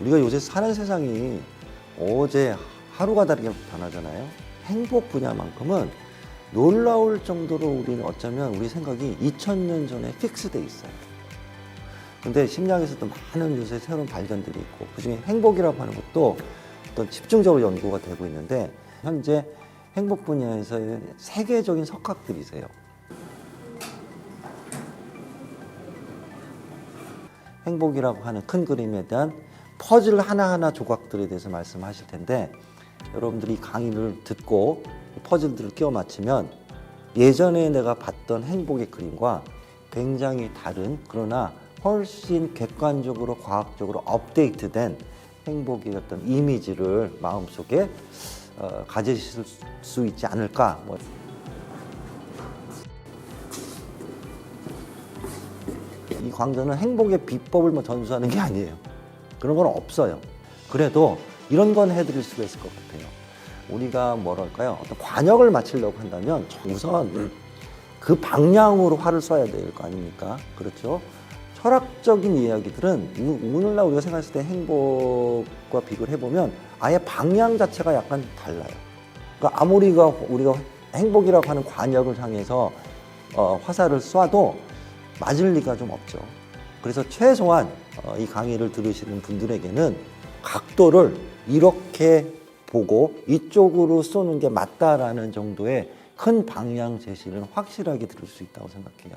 우리가 요새 사는 세상이 어제 하루가 다르게 변하잖아요. 행복 분야만큼은 놀라울 정도로 우리는 어쩌면 우리 생각이 2000년 전에 픽스돼 있어요. 근데 심리학에서도 많은 요새 새로운 발견들이 있고 그중에 행복이라고 하는 것도 어떤 집중적으로 연구가 되고 있는데 현재 행복 분야에서의 세계적인 석학들이세요. 행복이라고 하는 큰 그림에 대한 퍼즐 하나하나 조각들에 대해서 말씀하실 텐데 여러분들이 이 강의를 듣고 이 퍼즐들을 끼워 맞추면 예전에 내가 봤던 행복의 그림과 굉장히 다른 그러나 훨씬 객관적으로 과학적으로 업데이트된 행복의 어떤 이미지를 마음속에 어, 가지실 수 있지 않을까 이 광전은 행복의 비법을 뭐 전수하는 게 아니에요. 그런 건 없어요. 그래도 이런 건 해드릴 수가 있을 것 같아요. 우리가 뭐랄까요? 어떤 관역을 맞추려고 한다면 우선 그 방향으로 활을 쏴야 될 거 아닙니까? 그렇죠? 철학적인 이야기들은 우- 오늘날 우리가 생각했을 때 행복과 비교를 해보면 아예 방향 자체가 약간 달라요. 그러니까 아무리가 우리가 행복이라고 하는 관역을 향해서 어, 화살을 쏴도 맞을 리가 좀 없죠. 그래서 최소한 어, 이 강의를 들으시는 분들에게는 각도를 이렇게 보고 이쪽으로 쏘는 게 맞다라는 정도의 큰 방향 제시를 확실하게 들을 수 있다고 생각해요.